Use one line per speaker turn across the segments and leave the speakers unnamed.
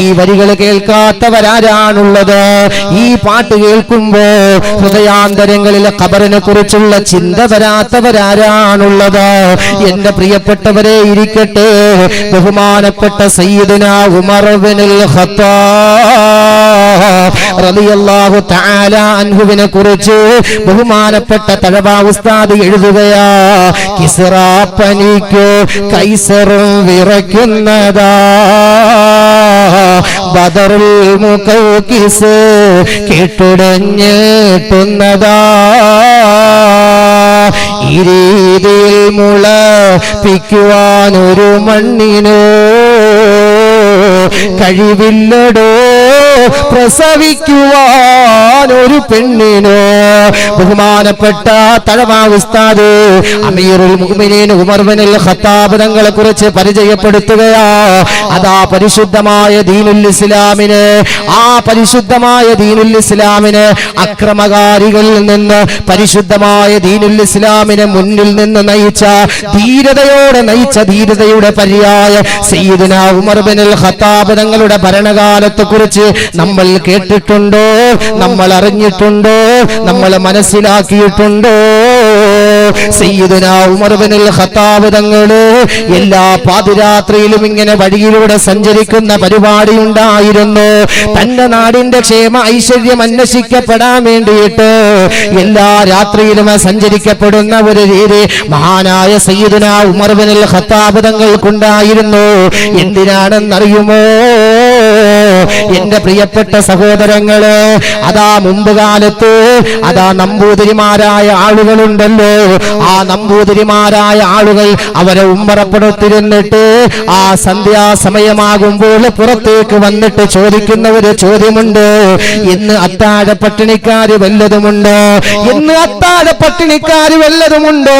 ഈ വരികൾ കേൾക്കാത്തവരാരാണുള്ളത്? ഈ പാട്ട് കേൾക്കുമ്പോ ഹൃദയാന്തരങ്ങളിലെ ഖബറിനെ കുറിച്ചുള്ള ചിന്ത വരാത്തവരാരാണുള്ളത്? എന്റെ പ്രിയപ്പെട്ടവരെ ഇരിക്കട്ടെ. ബഹുമാനപ്പെട്ട സയ്യിദുന ഉമർ ബിനുൽ റളിയല്ലാഹു തആല അൻഹുവിനെ കുറിച്ച് ബഹുമാനപ്പെട്ട തഴവ ഉസ്താദ് എഴുതുകയാ കിസ്റ പനിക്കോ കൈസറും വിറയ്ക്കുന്നതാ. ബദറുൽ മുഖൗകിസ് കെട്ടുടഞ്ഞിട്ടുന്നതാ ഈ രീതിയിൽ മുള പിക്കുവാനൊരു മണ്ണിനോ കഴിവില്ലടോ. പ്രസവിക്കുവാനൊരു പെണ്ണിനോ ബഹുമാനപ്പെട്ട തഴവാ ഉസ്താദ് അമീറുൽ മുഅ്മിനീൻ ഉമർ ബിനുൽ ഖത്താബ് തങ്ങളെ കുറിച്ച് പരിചയപ്പെടുത്തുകയാ. അതാ പരിശുദ്ധമായ ദീനുൽ ഇസ്ലാമിന് ആ പരിശുദ്ധമായ ദീനുൽ ഇസ്ലാമിന് അക്രമകാരികളിൽ നിന്ന് പരിശുദ്ധമായ ദീനുൽ ഇസ്ലാമിനെ മുന്നിൽ നിന്ന് നയിച്ച ധീരതയോടെ നയിച്ച ധീരതയുടെ പര്യായ സയ്യിദുന ഉമർ ബിനുൽ ഖത്താബ് തങ്ങളുടെ ഭരണകാലത്തെ കുറിച്ച് നമ്മൾ കേട്ടിട്ടുണ്ടോ? നമ്മൾ അറിഞ്ഞിട്ടുണ്ടോ? നമ്മൾ മനസ്സിലാക്കിയിട്ടുണ്ടോ? ഖത്താബ് എല്ലാ പാതിരാത്രിയിലും ഇങ്ങനെ വഴിയിലൂടെ സഞ്ചരിക്കുന്ന പരിപാടി ഉണ്ടായിരുന്നു. തന്റെ നാടിന്റെ ക്ഷേമ ഐശ്വര്യം അന്വേഷിക്കപ്പെടാൻ വേണ്ടിയിട്ട് എല്ലാ രാത്രിയിലും സഞ്ചരിക്കപ്പെടുന്ന ഒരു രീതി മഹാനായ സയ്യിദുന ഉമർ ബിനുൽ ഖത്താബ് തങ്ങൾക്കുണ്ടായിരുന്നു. എന്തിനാണെന്നറിയുമോ? എന്റെ പ്രിയപ്പെട്ട സഹോദരങ്ങൾ അതാ മുമ്പ് കാലത്ത് അതാ നമ്പൂതിരിമാരായ ആളുകളുണ്ടല്ലോ. ആ നമ്പൂതിരിമാരായ ആളുകൾ അവരെ ഉമ്മറപ്പെടുത്തിരുന്നിട്ട് ആ സന്ധ്യാസമയമാകുമ്പോൾ പുറത്തേക്ക് വന്നിട്ട് ചോദിക്കുന്ന ഒരു ചോദ്യമുണ്ട്. ഇന്ന് അത്താഴ പട്ടിണിക്കാര് വല്ലതുമുണ്ടോ? ഇന്ന് അത്താഴ പട്ടിണിക്കാര് വല്ലതുമുണ്ടോ?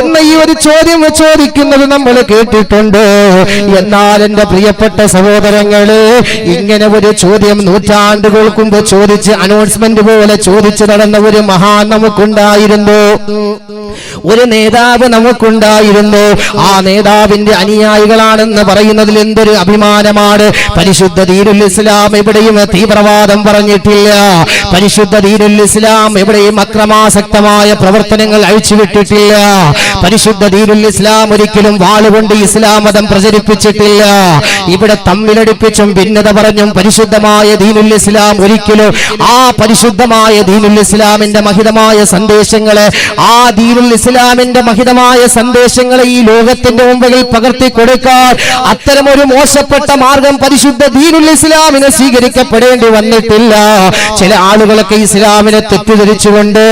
എന്ന ഈ ഒരു ചോദ്യം ചോദിക്കുന്നത് നമ്മൾ കേട്ടിട്ടുണ്ട്. എന്നാൽ എന്റെ പ്രിയപ്പെട്ട സഹോദരങ്ങൾ ഒരു ചോദ്യം നൂറ്റാണ്ടുകൾക്ക് മുമ്പ് ചോദിച്ച് അനൗൺസ്മെന്റ് പോലെ ചോദിച്ചു നടന്ന ഒരു മഹാൻ നമുക്കുണ്ടായിരുന്നു. ഒരു നേതാവ് നമുക്കുണ്ടായിരുന്നു. ആ നേതാവിന്റെ അനുയായികളാണെന്ന് പറയുന്നതിൽ എന്തൊരു അഭിമാനമാണ്. പരിശുദ്ധ ദീനുൽ ഇസ്ലാം എവിടെയും തീവ്രവാദം പറഞ്ഞിട്ടില്ല. പരിശുദ്ധ ദീനുൽ ഇസ്ലാം എവിടെയും അക്രമാസക്തമായ പ്രവർത്തനങ്ങൾ അഴിച്ചുവിട്ടിട്ടില്ല. പരിശുദ്ധ ദീനുൽ ഇസ്ലാം ഒരിക്കലും വാളുകൊണ്ട് ഇസ്ലാം മതം പ്രചരിപ്പിച്ചിട്ടില്ല. ഇവിടെ തമ്മിലടിപ്പിച്ചും ഭിന്നത പറഞ്ഞും പരിശുദ്ധമായ ദീനുൽ ഇസ്ലാം ഒരിക്കലും ആ പരിശുദ്ധമായ ദീനുൽ ഇസ്ലാമിന്റെ മഹിതമായ സന്ദേശങ്ങളെ ആ ദീനുൽ ഇസ്ലാമിന്റെ മഹിതമായ സന്ദേശങ്ങളെ ഈ ലോകത്തിന്റെ മുമ്പിൽ പകർത്തി കൊടുക്കാൻ അത്തരം ഒരു മോശപ്പെട്ട മാർഗം പരിശുദ്ധ ദീനുൽ ഇസ്ലാമിനെ സ്വീകരിക്കപ്പെടേണ്ടി വന്നിട്ടില്ല. ചില ആളുകളൊക്കെ ഇസ്ലാമിനെ തെറ്റിദ്ധരിച്ചുകൊണ്ട്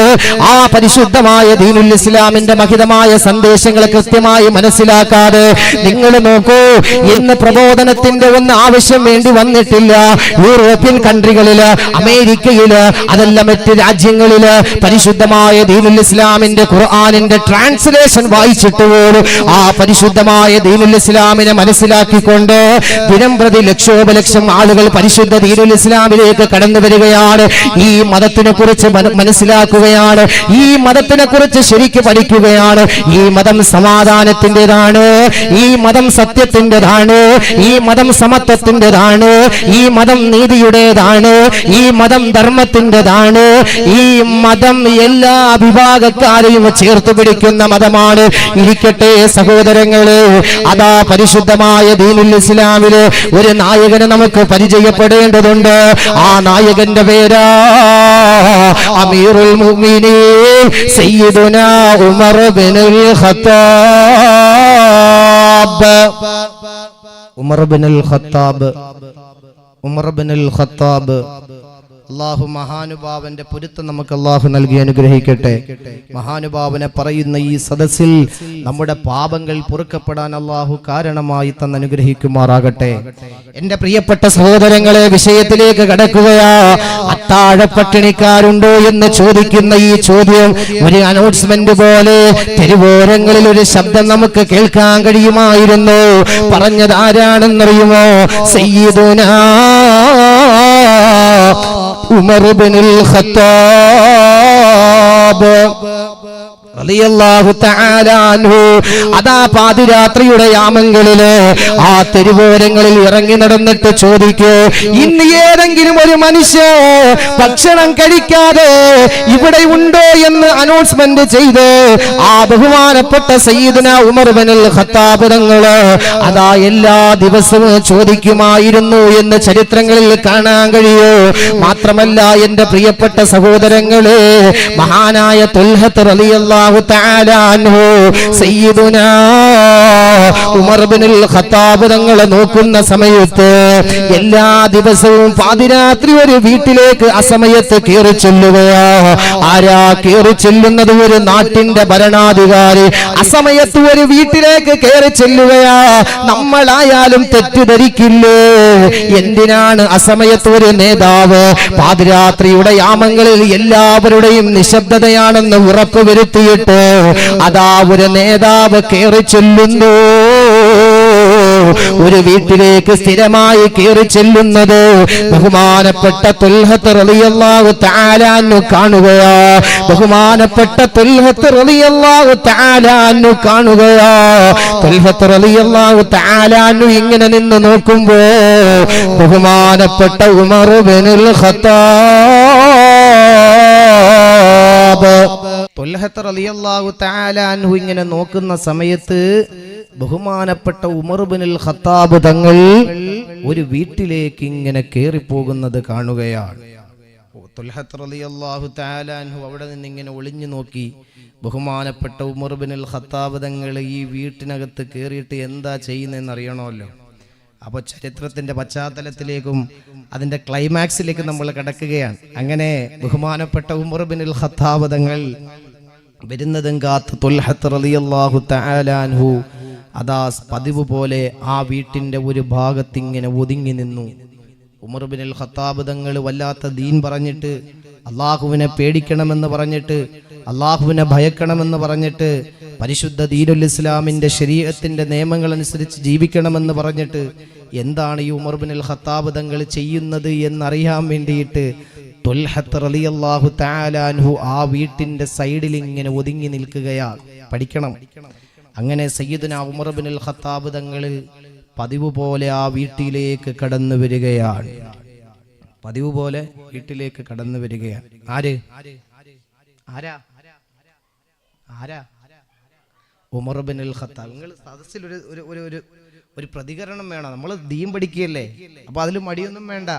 ആ പരിശുദ്ധമായ ദീനുൽ ഇസ്ലാമിന്റെ മഹിതമായ സന്ദേശങ്ങളെ കൃത്യമായി മനസ്സിലാക്കാതെ നിങ്ങൾ നോക്കൂ ഇന്ന് പ്രബോധനത്തിന്റെ ഒന്ന് ആവശ്യം വേണ്ടി വന്നിട്ടില്ല. യൂറോപ്യൻ കൺട്രികളിൽ അമേരിക്കയിൽ അതല്ല മറ്റ് രാജ്യങ്ങളിൽ പരിശുദ്ധമായ ദീനുൽ ഇസ്ലാമിന്റെ ഖുർആാനിന്റെ ട്രാൻസ്ലേഷൻ വായിച്ചിട്ട് പോലും ആ പരിശുദ്ധമായ ദീനുൽ ഇസ്ലാമിനെ മനസ്സിലാക്കിക്കൊണ്ട് ദിനം പ്രതി ലക്ഷോപലക്ഷം ആളുകൾ പരിശുദ്ധ ദീനുൽ ഇസ്ലാമിലേക്ക് കടന്നു വരികയാണ്. ഈ മതത്തിനെ കുറിച്ച് മനസ്സിലാക്കുകയാണ്. ഈ മതത്തിനെ കുറിച്ച് ശരിക്ക് പഠിക്കുകയാണ്. ഈ മതം സമാധാനത്തിന്റെതാണ്. ഈ മതം സത്യത്തിന്റെതാണ്. ഈ മതം സമത്വത്തിന്റെതാണ്. ഈ മതം നീതിയുടേതാണ് ഈ മതം ധർമ്മത്തിന്റെതാണ് ഈ മതം എല്ലാ വിഭാഗക്കാരെയും ചേർത്ത് പിടിക്കുന്ന മതമാണ്. ഇരിക്കട്ടെ സഹോദരങ്ങളെ അതാ പരിശുദ്ധമായ ദീനുൽ ഇസ്ലാമിൽ ഒരു നായകനെ നമുക്ക് പരിചയപ്പെടേണ്ടതുണ്ട്. ആ നായകന്റെ പേരാ അമീറുൽ ഉമർ ഖത്താബ്. ഉമർ ബിനുൽ ഖത്താബ്. ഉമർ ബിനുൽ ഖത്താബ് അള്ളാഹു മഹാനുഭാവന്റെ പൊരുത്തം നമുക്ക് അള്ളാഹു നൽകി അനുഗ്രഹിക്കട്ടെ. മഹാനുഭാവനെ പറയുന്ന ഈ സദസ്സിൽ നമ്മുടെ പാപങ്ങൾ പൊറുക്കപ്പെടാൻ അള്ളാഹു കാരണമായി തന്ന് അനുഗ്രഹിക്കുമാറാകട്ടെ. എന്റെ പ്രിയപ്പെട്ട സഹോദരങ്ങളെ വിഷയത്തിലേക്ക് കടക്കുകയാ. അത്താഴ പട്ടിണിക്കാരുണ്ടോ എന്ന് ചോദിക്കുന്ന ഈ ചോദ്യം ഒരു അനൗൺസ്മെന്റ് പോലെ തെരുവോരങ്ങളിൽ ഒരു ശബ്ദം നമുക്ക് കേൾക്കാൻ കഴിയുമായിരുന്നു. പറഞ്ഞത് ആരാണെന്നറിയുമോ? സയ്യിദുനാ ഉമർ ബിനുൽ ഖത്താബ് റളിയല്ലാഹു തആല അൻഹു അതാ പാതിരാത്രിയുടെ യാമങ്ങളിൽ ആ തെരുവോരങ്ങളിൽ ഇറങ്ങി നടന്നിട്ട് ചോദിക്കൂ ഇന്ന് ഏതെങ്കിലും ഒരു മനുഷ്യ ഭക്ഷണം കഴിക്കാതെ ഇവിടെ ഉണ്ടോ എന്ന് അനൗൺസ്മെന്റ് ചെയ്ത് ആ ബഹുമാനപ്പെട്ട സയ്യിദന ഉമർ ഹത്താപുരങ്ങൾ അതാ എല്ലാ ദിവസവും ചോദിക്കുമായിരുന്നു എന്ന് ചരിത്രങ്ങളിൽ കാണാൻ കഴിയൂ. മാത്രമല്ല എന്റെ പ്രിയപ്പെട്ട സഹോദരങ്ങൾ മഹാനായ തുൽഹത്ത് തആല അൻഹു സയ്യിദുനാ ഉമർ ബിനുൽ ഖത്താബ് തങ്ങളെ നോക്കുന്ന സമയത്ത് എല്ലാ ദിവസവും പാതിരാത്രി ഒരു വീട്ടിലേക്ക് അസമയത്ത് കയറി ചെല്ലുകയാ ആരാ കയറി ചെല്ലുന്നത്? ഒരു നാട്ടിന്റെ ഭരണാധികാരി. അസമയത്ത് ഒരു വീട്ടിലേക്ക് കയറി ചെല്ലുകയാ നമ്മളായാലും തെറ്റിദ്ധരിക്കില്ലേ? എന്തിനാണ് അസമയത്ത് ഒരു നേതാവ് പാതിരാത്രിയുടെ യാമങ്ങളിൽ എല്ലാവരുടെയും നിശബ്ദതയാണെന്ന് ഉറപ്പുവരുത്തിയിട്ട് അതാ ഒരു നേതാവ് കയറി ചെല്ലുന്നു? ഒരു വീട്ടിലേക്ക് സ്ഥിരമായി കയറി ചെല്ലുന്നത് ബഹുമാനപ്പെട്ട തുൽഹത്ത് റളിയല്ലാഹു തആലാന്നു കാണുകയാ. ബഹുമാനപ്പെട്ട തുൽഹത്ത് റളിയല്ലാഹു തആലാന്നു കാണുകയാ. തുൽഹത്ത് റളിയല്ലാഹു തആലാന്നു ഇങ്ങനെ നിന്ന് നോക്കുമ്പോ ബഹുമാനപ്പെട്ട ഉമർ ബിനുൽ ഖത്താബ്. തുൽഹത്ത് റളിയല്ലാഹു തആല അന്നു ഇങ്ങനെ നോക്കുന്ന സമയത്ത് ബഹുമാനപ്പെട്ട ഉമർബിനിൽ ഖത്താബ് തങ്ങൾ ഒരു വീട്ടിലേക്ക് ഇങ്ങനെ കയറിപ്പോകുന്നത് കാണുകയാണ്. അവിടെ നിന്ന് ഇങ്ങനെ ഒളിഞ്ഞു നോക്കി. ബഹുമാനപ്പെട്ട ഉമർബിനിൽ ഖത്താബ് തങ്ങൾ ഈ വീട്ടിനകത്ത് കയറിയിട്ട് എന്താ ചെയ്യുന്നതെന്ന് അറിയണമല്ലോ. അപ്പോൾ ചരിത്രത്തിന്റെ പശ്ചാത്തലത്തിലേക്കും അതിന്റെ ക്ലൈമാക്സിലേക്ക് നമ്മൾ കിടക്കുകയാണ്. അങ്ങനെ ബഹുമാനപ്പെട്ട ഉമർബിനിൽ ഖത്താബ് തങ്ങൾ വരുന്നതും കാത്ത് തുൽഹത്ത് റളിയല്ലാഹു തആല അൻഹു അതാ പതിവ് പോലെ ആ വീട്ടിന്റെ ഒരു ഭാഗത്തിങ്ങനെ ഒതുങ്ങി നിന്നു. ഉമർ ബിനുൽ ഖത്താബ് തങ്ങൾ വല്ലാത്ത ദീൻ പറഞ്ഞിട്ട് അള്ളാഹുവിനെ പേടിക്കണമെന്ന് പറഞ്ഞിട്ട് അള്ളാഹുവിനെ ഭയക്കണമെന്ന് പറഞ്ഞിട്ട് പരിശുദ്ധ ദീനുൽ ഇസ്ലാമിന്റെ ശരീരത്തിന്റെ നിയമങ്ങൾ അനുസരിച്ച് ജീവിക്കണമെന്ന് പറഞ്ഞിട്ട് എന്താണ് ഈ ഉമർ ബിനുൽ ഖത്താബ് തങ്ങൾ ചെയ്യുന്നത് എന്നറിയാൻ വേണ്ടിയിട്ട് ആ വീട്ടിന്റെ സൈഡിൽ ഇങ്ങനെ ഒതുങ്ങി നിൽക്കുകയാണ്. പഠിക്കണം. അങ്ങനെ സയ്യിദിന ഉമർ അൽ ഖത്താബ് തങ്ങൾ പതിവ് പോലെ ആ വീട്ടിലേക്ക് കടന്നു വരികയാണ്. പതിവ് പോലെ വീട്ടിലേക്ക് കടന്നു വരികയാണ്. ആര്? ആരാ? ആരാ? ഉമർ ബിനുൽ ഖത്താബ്. നിങ്ങൾ സദസ്സിൽ ഒരു ഒരു ഒരു ഒരു പ്രതികരണം വേണം. നമ്മൾ ദീം പഠിക്കുകയല്ലേ? അപ്പൊ അതിൽ മടിയൊന്നും വേണ്ട.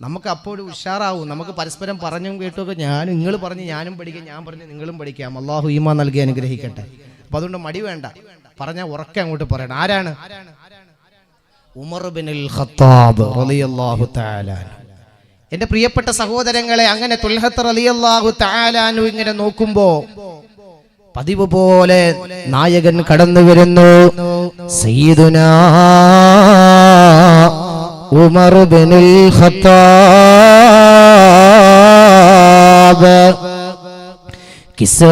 നമുക്ക് അപ്പോൾ ഉഷാറാവും. നമുക്ക് പരസ്പരം പറഞ്ഞും കേട്ടുമൊക്കെ ഞാൻ നിങ്ങൾ പറഞ്ഞ് ഞാനും പഠിക്കാം ഞാൻ പറഞ്ഞ് നിങ്ങളും പഠിക്കാം. അള്ളാഹു ഈമ നൽകി അനുഗ്രഹിക്കട്ടെ. അപ്പൊ അതുകൊണ്ട് മടി വേണ്ട. പറഞ്ഞാൽ ഉറക്കെ അങ്ങോട്ട് പറയണം. ആരാണ്? ഉമർ ഖത്താബ് റളിയല്ലാഹു തആല എന്റെ പ്രിയപ്പെട്ട സഹോദരങ്ങളെ അങ്ങനെ തുൽഹത്ത് റളിയല്ലാഹു ഇങ്ങനെ നോക്കുമ്പോ പതിവ് പോലെ നായകൻ കടന്നു വരുന്നു. സയ്യിദുനാ ഉമർ ഖത്താബ്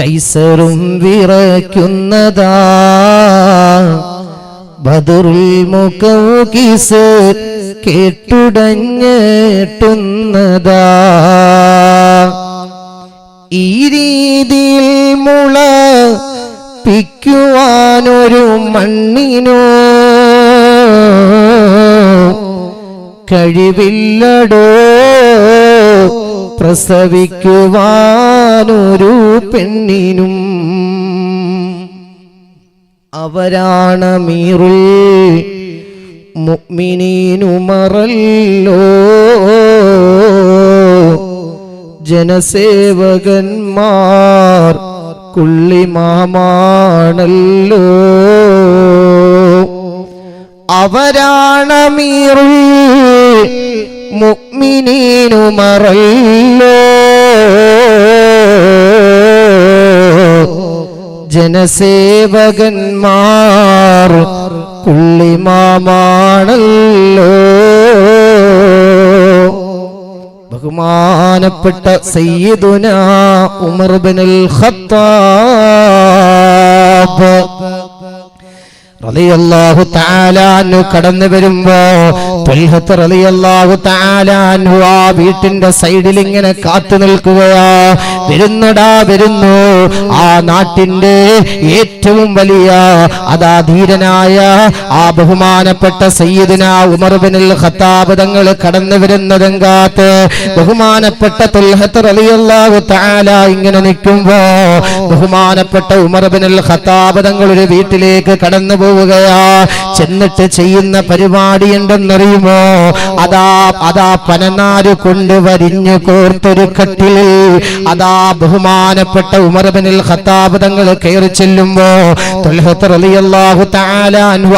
കൈസറും വിറയ്ക്കുന്നതാ. ബദറുൽ മുഖീസ് കേട്ടുടഞ്ഞിട്ടുന്നതാ ഈ രീതിയിൽ മുള പിക്കുവാനൊരു മണ്ണിനോ കഴിവില്ലടോ പ്രസവിക്കുവാനൊരു പെണ്ണിനും അവരാണ് മീറുൽ മുഅ്മിനീനുമറല്ലോ. ജനസേവകന്മാർ കുള്ളിമാമാണല്ലോ. അവരാണ് മീറുൽ മുഅ്മിനീനുമറല്ലോ. ജനസേവകന്മാർ പുള്ളിമാമാണല്ലോ. ബഹുമാനപ്പെട്ട സയ്യിദുന ഉമർ ബിനുൽ ഖത്താബ്. റളിയല്ലാഹു തആല കടന്നു വരുമ്പോ തുൽഹത്ത് റളിയല്ലാഹു തആല അൻഹു ആ വീട്ടിന്റെ സൈഡിൽ ഇങ്ങനെ കാത്തു നിൽക്കുകയാ. വരുന്നടാ വരുന്നു. ആ നാട്ടിന്റെ ഏറ്റവും വലിയ അതാ ധീരനായ ആ ബഹുമാനപ്പെട്ട സയ്യിദിന ഉമർ ബിനുൽ ഖത്താബ് തങ്ങൾ കടന്നു വരുന്നതും കാത്ത് ബഹുമാനപ്പെട്ട തുൽഹത്ത് റളിയല്ലാഹു തആല ഇങ്ങനെ നിൽക്കുമ്പോ ബഹുമാനപ്പെട്ട ഉമർ ബിനുൽ ഖത്താബ് തങ്ങൾ ഒരു വീട്ടിലേക്ക് കടന്നു പോവുകയാ ചെന്നിട്ട് ചെയ്യുന്ന പരിപാടി ഉണ്ടെന്നറിയുമോ അതാ അതാ പനനാര് കൊണ്ട് വരിഞ്ഞു കോർത്തൊരു കട്ടിൽ അതാ ബഹുമാനപ്പെട്ട ഉമർ ബിനുൽ ഖത്താബ് കയറി ചെല്ലുമ്പോ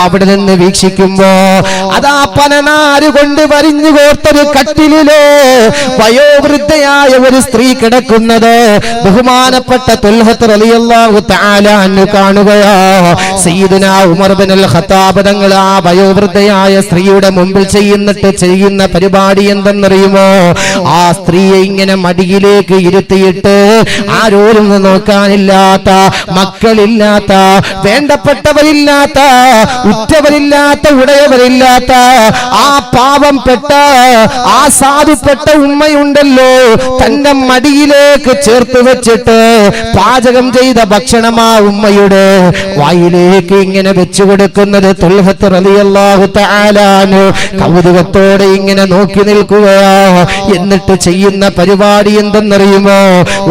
അവിടെ നിന്ന് വീക്ഷിക്കുമ്പോ അതാ പനനാര് കൊണ്ട് വരിഞ്ഞു കോർത്തൊരു കട്ടിലിലോ വയോവൃദ്ധയായ ഒരു സ്ത്രീ കിടക്കുന്നത് ബഹുമാനപ്പെട്ട തുൽഹത്ത് റളിയല്ലാഹു തആല അൻഹു കാണുകയാ. സീദന ഉമർ ബിനുൽ ഖത്താബ് തങ്ങൾ ആ വയോവൃദ്ധയായ സ്ത്രീയുടെ മുമ്പിൽ ചെയ്യുന്നിട്ട് ചെയ്യുന്ന പരിപാടി എന്തെന്നറിയുമോ? ആ സ്ത്രീയെ ഇങ്ങനെ മടിയിലേക്ക് ഇരുത്തിയിട്ട് ആരോരും നോക്കാനില്ലാത്ത മക്കളില്ലാത്ത വേണ്ടപ്പെട്ടവരില്ലാത്ത ഉറ്റവരില്ലാത്ത ഉടയവരില്ലാത്ത ആ പാവംപെട്ട ആ സാധുപ്പെട്ട ഉമ്മയുണ്ടല്ലോ. തന്റെ മടിയിലേക്ക് ചേർത്ത് വെച്ചിട്ട് പാചകം ചെയ്ത ഭക്ഷണം ആ ഉമ്മയുടെ വായിലേക്ക് ഇങ്ങനെ വെച്ചു കൊടുക്കുന്നത് റളിയല്ലാഹു തആലാനു. കൗതുകത്തോടെ ഇങ്ങനെ നോക്കി നിൽക്കുകയാ എന്നിട്ട് ചെയ്യുന്ന പരിപാടി എന്തെന്നറിയുമോ?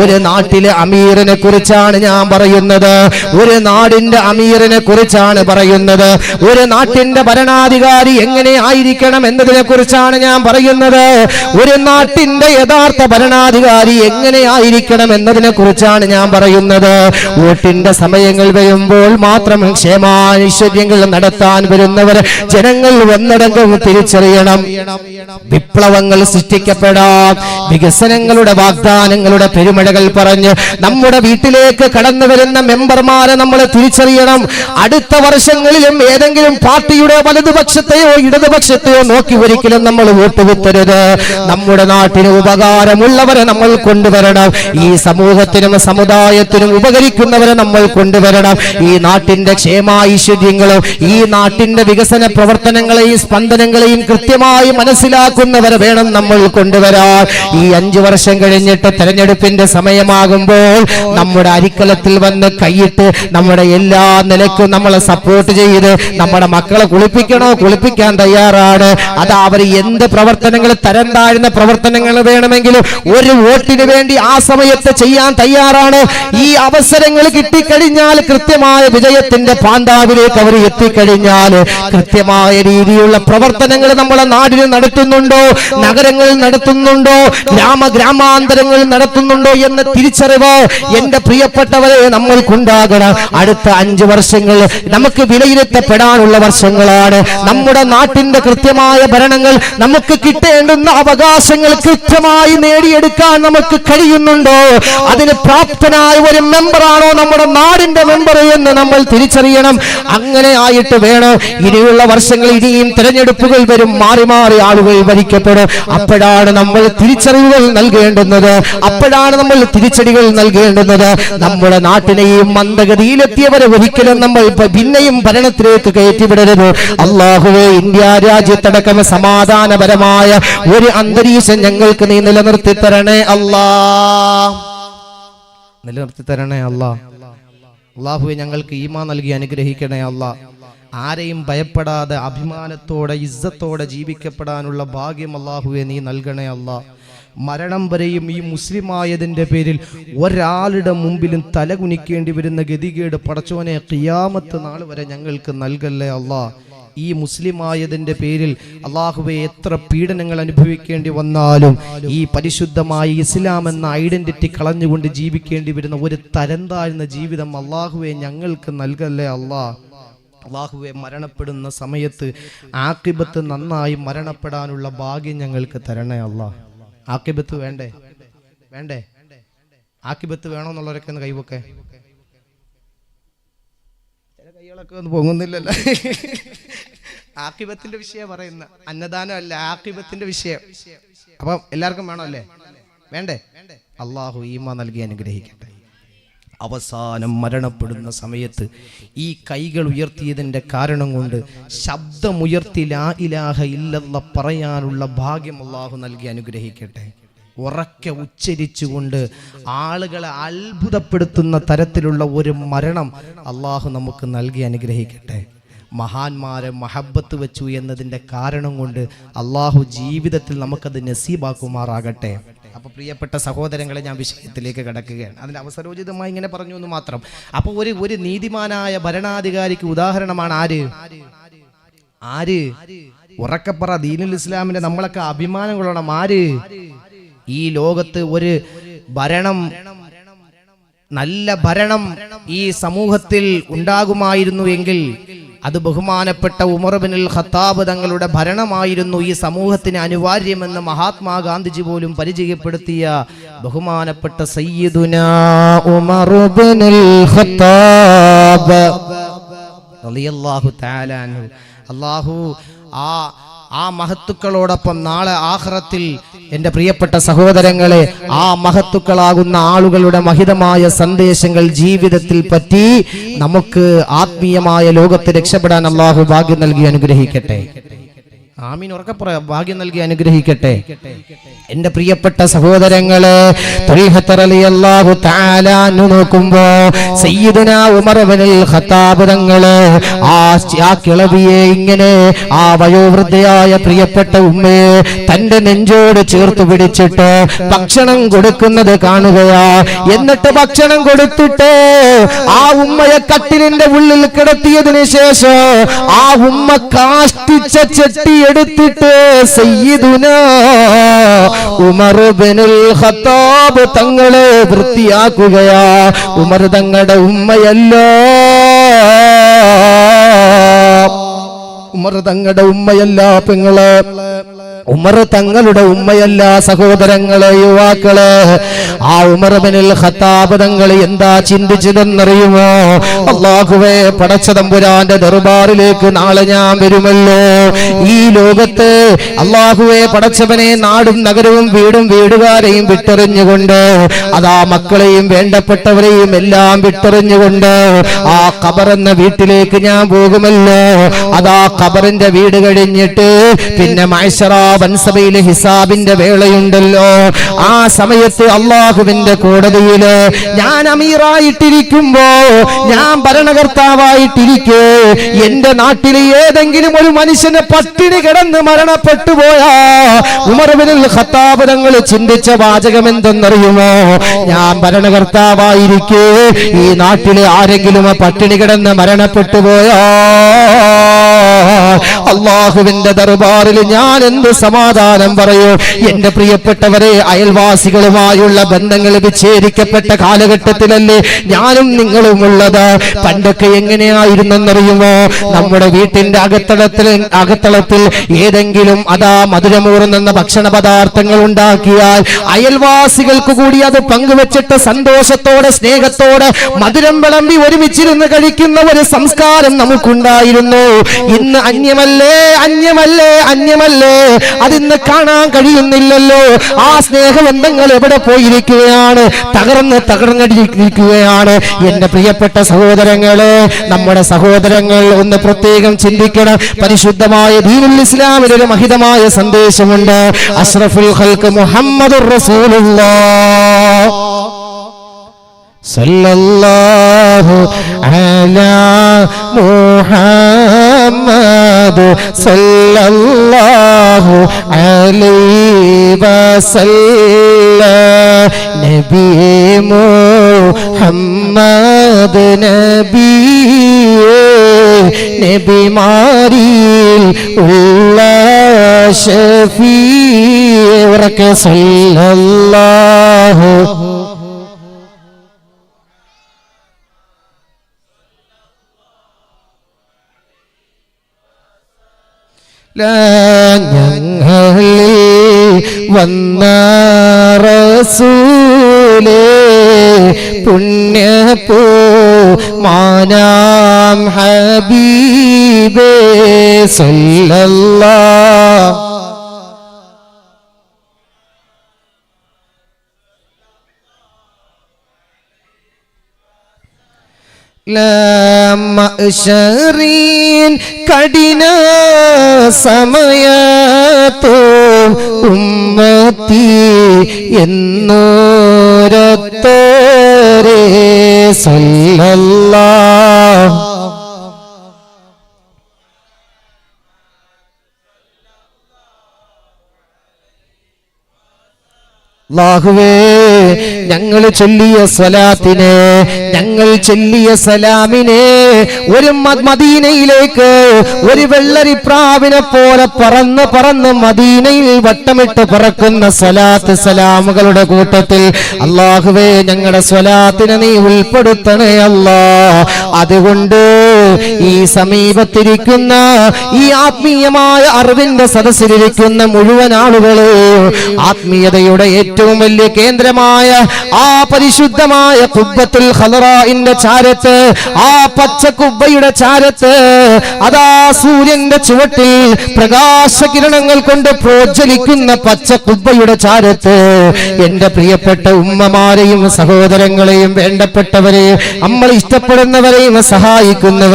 ഒരു നാട്ടിലെ അമീറിനെ കുറിച്ചാണ് ഞാൻ പറയുന്നത്. ഒരു നാടിന്റെ അമീറിനെ കുറിച്ചാണ് പറയുന്നത്. ഒരു നാട്ടിന്റെ ഭരണാധികാരി എങ്ങനെ ആയിരിക്കണം എന്നതിനെ കുറിച്ചാണ് ഞാൻ പറയുന്നത്. ഒരു നാട്ടിന്റെ യഥാർത്ഥ ഭരണാധികാരി എങ്ങനെ ആയിരിക്കണം എന്നതിനെ കുറിച്ചാണ് ഞാൻ പറയുന്നത്. വോട്ടിന്റെ സമയങ്ങൾ വരുമ്പോൾ മാത്രം ക്ഷേമാഐശ്വര്യങ്ങൾ നടത്താൻ വരുന്നവർ ജനങ്ങൾ വന്നടങ്കം തിരിച്ചറിയണം. വിപ്ലവങ്ങൾ സൃഷ്ടിക്കപ്പെടാം. വികസനങ്ങളുടെ വാഗ്ദാനങ്ങളുടെ പെരുമഴകൾ പറഞ്ഞ് നമ്മുടെ വീട്ടിലേക്ക് കടന്നു വരുന്ന മെമ്പർമാരെ നമ്മൾ തിരിച്ചറിയണം. അടുത്ത വർഷങ്ങളിലും ഏതെങ്കിലും പാർട്ടിയുടെ വലതുപക്ഷത്തെയോ ഇടതുപക്ഷത്തെയോ നോക്കി ഒരിക്കലും നമ്മൾ വോട്ട് വിത്തരുത്. നമ്മുടെ നാട്ടിന് ഉപകാരമുള്ളവരെ നമ്മൾ കൊണ്ടുവരണം. ഈ സമൂഹത്തിനും സമുദായത്തിനും ഉപകരിക്കുന്നവരെ നമ്മൾ കൊണ്ടുവരണം. ഈ നാട്ടിന്റെ ക്ഷേമാഐശ്വര്യങ്ങളും ഈ നാട്ടിന്റെ വികസന പ്രവർത്തനങ്ങളെയും സ്പന്ദനങ്ങളെയും കൃത്യമായി മനസ്സിലാക്കുന്നവരെ വേണം നമ്മൾ കൊണ്ടുവരാൻ. ഈ അഞ്ചു വർഷം കഴിഞ്ഞിട്ട് തെരഞ്ഞെടുപ്പിന്റെ സമയമാകുമ്പോൾ നമ്മുടെ അരിക്കലത്തിൽ വന്ന് കൈയിട്ട് നമ്മുടെ എല്ലാ നിലക്കും നമ്മളെ സപ്പോർട്ട് ചെയ്ത് നമ്മുടെ മക്കളെ കുളിപ്പിക്കണോ കുളിപ്പിക്കാൻ തയ്യാറാണ്. അത് അവർ എന്ത് പ്രവർത്തനങ്ങൾ തരം താഴ്ന്ന പ്രവർത്തനങ്ങൾ വേണമെങ്കിലും ഒരു വോട്ടിന് വേണ്ടി ആ സമയത്ത് ചെയ്യാൻ തയ്യാറാണ്. ഈ അവസരങ്ങൾ കിട്ടിക്കഴിഞ്ഞാൽ കൃത്യമായ വിജയത്തിന്റെ പാന്താവിലേക്ക് അവർ എത്തിക്കഴിഞ്ഞാൽ കൃത്യമായ രീതിയിലുള്ള പ്രവർത്തനങ്ങൾ നമ്മളെ നാടിന് നടത്തുന്നുണ്ടോ? നഗരങ്ങൾ നടത്തുന്നുണ്ടോ? ഗ്രാമ ഗ്രാമാന്തരങ്ങൾ നടത്തുന്നുണ്ടോ എന്ന തിരിച്ചറിവ് എന്റെ പ്രിയപ്പെട്ടവരെ നമ്മൾക്കുണ്ടാകണം. അടുത്ത അഞ്ച് വർഷങ്ങൾ നമുക്ക് വിലയിരുത്തപ്പെടാനുള്ള വർഷങ്ങളാണ്. നമ്മുടെ നാട്ടിന്റെ കൃത്യമായ ഭരണങ്ങൾ നമുക്ക് കിട്ടേണ്ടുന്ന അവകാശങ്ങൾ കൃത്യമായി നേടിയെടുക്കാൻ നമുക്ക് കഴിയുന്നുണ്ടോ? അതിന് പ്രാപ്തനായ ഒരു മെമ്പറാണോ നമ്മുടെ നാടിന്റെ മെമ്പർ എന്ന് നമ്മൾ തിരിച്ചറിയണം. അങ്ങനെ ആയിട്ട് വേണം. ഇനിയുള്ള വർഷങ്ങൾ ഇനിയും തിരഞ്ഞെടുപ്പുകൾ വരും. മാറി മാറി ആളുകൾ ഭരിക്കപ്പെടും. അപ്പോഴാണ് നമ്മൾ തിരിച്ചറിവുകൾ നൽകേണ്ടുന്നത്. അപ്പോഴാണ് നമ്മൾ തിരിച്ചടികൾ നൽകേണ്ടുന്നത്. നമ്മുടെ നാട്ടിനെയും മന്ദഗതിയിലെത്തിയവരെ ഒരിക്കലും നമ്മൾ പിന്നെയും ഭരണത്തിലേക്ക് കയറ്റിവിടരുത്. അള്ളാഹുവെ ഇന്ത്യ രാജ്യത്തടക്കം സമാധാനപരമായ ഒരു അന്തരീക്ഷം ഞങ്ങൾക്ക് നീ നിലനിർത്തി തരണേ അല്ലാ. നിലനിർത്തി തരണേ അല്ലാ. അള്ളാഹുവെ ഞങ്ങൾക്ക് ഈമാ നൽകി അനുഗ്രഹിക്കണേ അല്ല. ആരെയും ഭയപ്പെടാതെ അഭിമാനത്തോടെ ഇസ്സത്തോടെ ജീവിക്കപ്പെടാനുള്ള ഭാഗ്യം അള്ളാഹുവെ നീ നൽകണേ അല്ല. മരണം വരെയും ഈ മുസ്ലിമായതിന്റെ പേരിൽ ഒരാളുടെ മുമ്പിലും തലകുനിക്കേണ്ടി വരുന്ന ഗതികേട് പടച്ചോനെ കിയാമത്ത് നാൾ വരെ ഞങ്ങൾക്ക് നൽകല്ലേ അല്ലാ. ഈ മുസ്ലിമായതിന്റെ പേരിൽ അള്ളാഹുവെ എത്ര പീഡനങ്ങൾ അനുഭവിക്കേണ്ടി വന്നാലും ഈ പരിശുദ്ധമായ ഇസ്ലാം എന്ന ഐഡന്റിറ്റി കളഞ്ഞുകൊണ്ട് ജീവിക്കേണ്ടി വരുന്ന ഒരു തരം താഴ്ന്ന ജീവിതം അള്ളാഹുവെ ഞങ്ങൾക്ക് നൽകല്ലേ അള്ളാഹ് അള്ളാഹുവെ മരണപ്പെടുന്ന സമയത്ത് ആക്കിബത്ത് നന്നായി മരണപ്പെടാനുള്ള ഭാഗ്യം ഞങ്ങൾക്ക് തരണേ അള്ളാഹ് ആക്കിബത്ത് വേണ്ടേ? വേണ്ടേ? ആക്കിബത്ത് വേണമെന്നുള്ളവരൊക്കെ ഒന്ന് കൈവൊക്കെ. ചില കൈകളൊക്കെ ഒന്ന് പൊങ്ങുന്നില്ലല്ലോ. ആക്കിബത്തിന്റെ വിഷയം പറയുന്ന അന്നദാനം അല്ല ആക്കിബത്തിന്റെ വിഷയം. അപ്പം എല്ലാവർക്കും വേണമല്ലേ? വേണ്ടേ? അള്ളാഹു ഈമ നൽകി അനുഗ്രഹിക്കട്ടെ. അവസാനം മരണപ്പെടുന്ന സമയത്ത് ഈ കൈകൾ ഉയർത്തിയതിന്റെ കാരണം കൊണ്ട് ശബ്ദമുയർത്തി ലാ ഇലാഹ ഇല്ലെന്ന പറയാനുള്ള ഭാഗ്യം അള്ളാഹു നൽകി അനുഗ്രഹിക്കട്ടെ. ഉറക്കെ ഉച്ചരിച്ചുകൊണ്ട് ആളുകളെ അത്ഭുതപ്പെടുത്തുന്ന തരത്തിലുള്ള ഒരു മരണം അള്ളാഹു നമുക്ക് നൽകി അനുഗ്രഹിക്കട്ടെ. മഹാന്മാരെ മഹബത്ത് വെച്ചു എന്നതിന്റെ കാരണം കൊണ്ട് അള്ളാഹു ജീവിതത്തിൽ നമുക്കത് നസീബാക്കുമാറാകട്ടെ. അപ്പൊ പ്രിയപ്പെട്ട സഹോദരങ്ങളെ ഞാൻ വിഷയത്തിലേക്ക് കിടക്കുകയാണ്. അതിന് അവസരോചിതമായി ഇങ്ങനെ പറഞ്ഞു എന്ന് മാത്രം. അപ്പൊ ഒരു ഒരു നീതിമാനായ ഭരണാധികാരിക്ക് ഉദാഹരണമാണ് ആര്? ആര്? ഉറക്കപ്പറ ദീനുൽ ഇസ്ലാമിന്റെ നമ്മളൊക്കെ അഭിമാനം കൊള്ളണം. ആര്? ഈ ലോകത്ത് ഒരു ഭരണം നല്ല ഭരണം ഈ സമൂഹത്തിൽ ഉണ്ടാകുമായിരുന്നു എങ്കിൽ അത് ബഹുമാനപ്പെട്ട ഉമർ ബിനുൽ ഖത്താബ് തങ്ങളുടെ ഭരണമായിരുന്നു ഈ സമൂഹത്തിന് അനിവാര്യമെന്ന് മഹാത്മാഗാന്ധിജി പോലും പരിചയപ്പെടുത്തിയ ബഹുമാനപ്പെട്ട സയ്യിദുന ഉമർ ബിനുൽ ഖത്താബ്. റളിയല്ലാഹു അല്ലാഹു ആ ആ മഹത്തുക്കളോടൊപ്പം നാളെ ആഹ്റത്തിൽ എന്റെ പ്രിയപ്പെട്ട സഹോദരങ്ങളെ ആ മഹത്തുക്കളാകുന്ന ആളുകളുടെ മഹിതമായ സന്ദേശങ്ങൾ ജീവിതത്തിൽ പറ്റി നമുക്ക് ആത്മീയമായ ലോകത്ത് രക്ഷപ്പെടാൻ അള്ളാഹു ഭാഗ്യം നൽകി അനുഗ്രഹിക്കട്ടെ. ആമീൻ. ഉറക്കപ്പുറ ഭാഗ്യം നൽകി അനുഗ്രഹിക്കട്ടെ. എന്റെ പ്രിയപ്പെട്ട സഹോദരങ്ങളെ നോക്കുമ്പോ സയ്യിദുന ഉമർ ഖത്താബ് തങ്ങൾ ആ ആ കിളവിയെ ഇങ്ങനെ ആ വയോവൃദ്ധയായ പ്രിയപ്പെട്ട ഉമ്മയെ തന്റെ നെഞ്ചോട് ചേർത്ത് പിടിച്ചിട്ട് ഭക്ഷണം കൊടുക്കുന്നത് കാണുകയാ. എന്നിട്ട് ഭക്ഷണം കൊടുത്തിട്ട് ആ ഉമ്മയെ കട്ടിലിന്റെ ഉള്ളിൽ കിടത്തിയതിനു ശേഷം ആ ഉമ്മ കാഷ്ടിച്ച ചെട്ടി എടുത്തിട്ട് സയ്യിദുന ഉമർ ബിനുൽ ഖത്താബ് തങ്ങളെ വൃത്തിയാക്കുകയാ. ഉമർ തങ്ങളുടെ ഉമ്മയല്ലോ. ഉമർ തങ്ങളുടെ ഉമ്മയല്ല പെങ്ങളെ. ഉമർ തങ്ങളുടെ ഉമ്മയല്ല സഹോദരങ്ങളെ യുവാക്കളെ. ആ ഉമർ ബിനുൽ ഖത്താബ് തങ്ങൾ എന്താ ചിന്തിച്ചതെന്നറിയുമോ? അള്ളാഹുവേ പടച്ചതമ്പുരാന്റെ ദർബാറിലേക്ക് നാളെ ഞാൻ വരുമല്ലോ. ഈ ലോകത്ത് അള്ളാഹുവെ പടച്ചവനെ നാടും നഗരവും വീടും വീടുകാരെയും വിട്ടെറിഞ്ഞുകൊണ്ട് അതാ മക്കളെയും വേണ്ടപ്പെട്ടവരെയും എല്ലാം വിട്ടെറിഞ്ഞുകൊണ്ട് ആ ഖബർ എന്ന വീട്ടിലേക്ക് ഞാൻ പോകുമല്ലോ. അതാ ഖബറിന്റെ വീട് കഴിഞ്ഞിട്ട് പിന്നെ മൈസറ വൻസഭയിലെ ഹിസാബിന്റെ വേളയുണ്ടല്ലോ. ആ സമയത്ത് അള്ളാഹുവിന്റെ കോടതിയിൽ ഞാൻ അമീറായിട്ടിരിക്കുമ്പോ ഞാൻ ഭരണകർത്താവായിട്ടിരിക്കെ എന്റെ നാട്ടിലെ ഏതെങ്കിലും ഒരു മനുഷ്യന് പട്ടിണി കിടന്ന് മരണപ്പെട്ടു പോയാ ഉമർവിനിൽ ഖത്താബ് ചിന്തിച്ച വാചകം എന്തെന്നറിയുമോ? ഞാൻ ഭരണകർത്താവായിരിക്കേ ഈ നാട്ടിലെ ആരെങ്കിലും പട്ടിണി കിടന്ന് മരണപ്പെട്ടു പോയാ അള്ളാഹുവിന്റെ ദർബാറിൽ ഞാൻ എന്ത് സമാധാനം പറയൂ? എന്റെ പ്രിയപ്പെട്ടവരെ അയൽവാസികളുമായുള്ള ബന്ധങ്ങൾ വിച്ഛേദിക്കപ്പെട്ട കാലഘട്ടത്തിലല്ലേ ഞാനും നിങ്ങളും ഉള്ളത് പണ്ടൊക്കെ എങ്ങനെയായിരുന്നെന്നറിയുമോ? നമ്മുടെ വീട്ടിന്റെ അകത്തളത്തിൽ അകത്തളത്തിൽ ഏതെങ്കിലും അതാ മധുരമൂറുന്ന ഭക്ഷണ പദാർത്ഥങ്ങൾ ഉണ്ടാക്കിയാൽ അയൽവാസികൾക്ക് കൂടി അത് പങ്കുവച്ചിട്ട് സന്തോഷത്തോടെ സ്നേഹത്തോടെ മധുരം വിളമ്പി ഒരുമിച്ചിരുന്ന് കഴിക്കുന്ന ഒരു സംസ്കാരം നമുക്കുണ്ടായിരുന്നു. ഇന്ന് അന്യമല്ലേ അന്യമല്ലേ അന്യമല്ലേ? അതിന്ന് കാണാൻ കഴിയുന്നില്ലല്ലോ. ആ സ്നേഹബന്ധങ്ങൾ എവിടെ പോയിരിക്കുകയാണ്? തകർന്ന് തകർന്നടിയിരിക്കുകയാണ് എന്റെ പ്രിയപ്പെട്ട സഹോദരങ്ങളെ നമ്മുടെ സഹോദരങ്ങൾ ഒന്ന് പ്രത്യേകം ചിന്തിക്കണം. പരിശുദ്ധമായ ദീനുൽ ഇസ്ലാമിന് ഒരു മഹിതമായ സന്ദേശമുണ്ട്. അഷ്റഫുൽ ഹൽക്ക് മുഹമ്മദ് സല്ലല്ലാഹു അലാ മുഹമ്മദ് മുഹമ്മദ് സല്ലല്ലാഹു അലൈഹി വസല്ല. നബി മുഹമ്മദ് നബി നബിമാരിൽ ഉള്ള ഷഫീ. ഉറക്കെ സല്ലല്ലാഹു ഞങ്ങളിൽ വന്ന റസൂലേ പുണ്യപോ മാനാം ഹബീബേ സല്ലല്ലാ മഅ്ശരീൻ കഠിന സമയത്തോ ഉമ്മത്തി എന്നോരത്തോരേ സല്ലല്ലാഹു അല്ലാഹുവേ ഞങ്ങൾ ചൊല്ലിയ സ്വലാത്തിനെ ഞങ്ങൾ ചൊല്ലിയ സലാമിനെ ഒരു മദീനയിലേക്ക് ഒരു വെള്ളരി പ്രാവിനെ പോലെ പറന്ന് പറന്ന് മദീനയിൽ വട്ടമിട്ട് പറക്കുന്ന സ്വലാത്ത് സലാമുകളുടെ കൂട്ടത്തിൽ അള്ളാഹുവേ ഞങ്ങളുടെ സ്വലാത്തിനെ നീ ഉൾപ്പെടുത്തണേ അല്ലാ. അതുകൊണ്ട് ഈ സമീപത്തിരിക്കുന്ന ഈ ആത്മീയമായ അറിവിന്റെ സദസ്സിലിരിക്കുന്ന മുഴുവൻ ആളുകൾ ആത്മീയതയുടെ ഏറ്റവും വലിയ കേന്ദ്രമായ ആ പരിശുദ്ധമായ കുബ്ബത്തുൽ ഹലറായിന്റെ ചാരത്ത് ആ പച്ച കുബ്ബയുടെ ചാരത്ത് അതാ സൂര്യന്റെ ചുവട്ടിൽ പ്രകാശകിരണങ്ങൾ കൊണ്ട് പ്രോജ്വലിക്കുന്ന പച്ച കുബ്ബയുടെ ചാരത്ത്. എന്റെ പ്രിയപ്പെട്ട ഉമ്മമാരെയും സഹോദരങ്ങളെയും വേണ്ടപ്പെട്ടവരെയും നമ്മൾ ഇഷ്ടപ്പെടുന്നവരെയും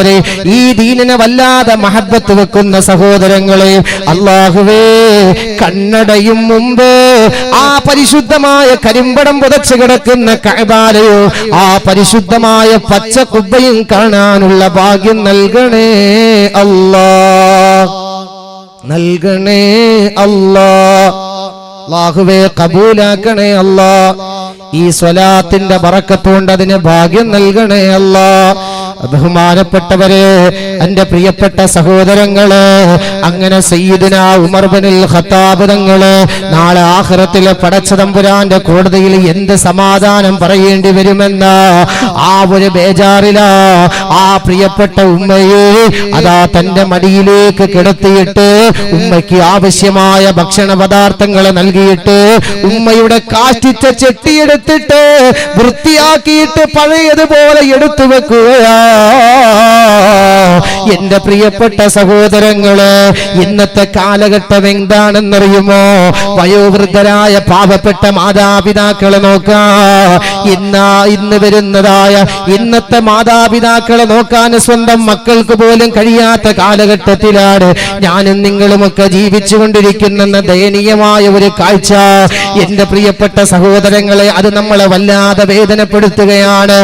സഹായിക്കുന്നവരെ ഈ ദീനിനെ വല്ലാതെ മഹബത്ത് വെക്കുന്ന സഹോദരങ്ങളെ അള്ളാഹുവേ കണ്ണടയും മുമ്പ് ആ പരിശുദ്ധമായ കരിമ്പടം പുതച്ചു കിടക്കുന്ന കഴബാലയോ ആ പരിശുദ്ധമായ പച്ച കുബ്ബയും കാണാനുള്ള ഭാഗ്യം നൽകണേ അല്ലാ. നൽകണേ അല്ലാ. അല്ലാഹുവേ കബൂലാക്കണേ അല്ലാ. ഈ സ്വലാത്തിന്റെ ബറക്കത്തുകൊണ്ട് അതിന് ഭാഗ്യം നൽകണേ അല്ലാ. ബഹുമാനപ്പെട്ടവരെ എന്റെ പ്രിയപ്പെട്ട സഹോദരങ്ങൾ അങ്ങനെ സയ്യിദിന ഉമർബനിൽ ബിനുൽ ഖത്താബ് തങ്ങൾ നാളെ ആഖിറത്തിലെ പടച്ചതമ്പുരാന്റെ കോടതിയിൽ എന്ത് സമാധാനം പറയേണ്ടി വരുമെന്ന ആ ഒരു ബേജാറിലാ ആ പ്രിയപ്പെട്ട ഉമ്മയെ അതാ തന്റെ മടിയിലേക്ക് കിടത്തിയിട്ട് ഉമ്മയ്ക്ക് ആവശ്യമായ ഭക്ഷണ പദാർത്ഥങ്ങൾ നൽകിയിട്ട് ഉമ്മയുടെ കാഷ്ടിച്ച ചെട്ടിയെടുത്തിട്ട് വൃത്തിയാക്കിയിട്ട് പഴയതുപോലെ എടുത്തു വെക്കുകയാ. എന്റെ പ്രിയപ്പെട്ട സഹോദരങ്ങൾ ഇന്നത്തെ കാലഘട്ടം എന്താണെന്നറിയുമോ? വയോവൃദ്ധരായ പാവപ്പെട്ട മാതാപിതാക്കളെ നോക്കാ. ഇന്ന ഇന്ന് വരുന്നതായ ഇന്നത്തെ മാതാപിതാക്കളെ നോക്കാൻ സ്വന്തം മക്കൾക്ക് പോലും കഴിയാത്ത കാലഘട്ടത്തിലാണ് ഞാനും നിങ്ങളുമൊക്കെ ജീവിച്ചുകൊണ്ടിരിക്കുന്ന ദയനീയമായ ഒരു കാഴ്ച. എന്റെ പ്രിയപ്പെട്ട സഹോദരങ്ങളെ അത് നമ്മളെ വല്ലാതെ വേദനപ്പെടുത്തുകയാണ്.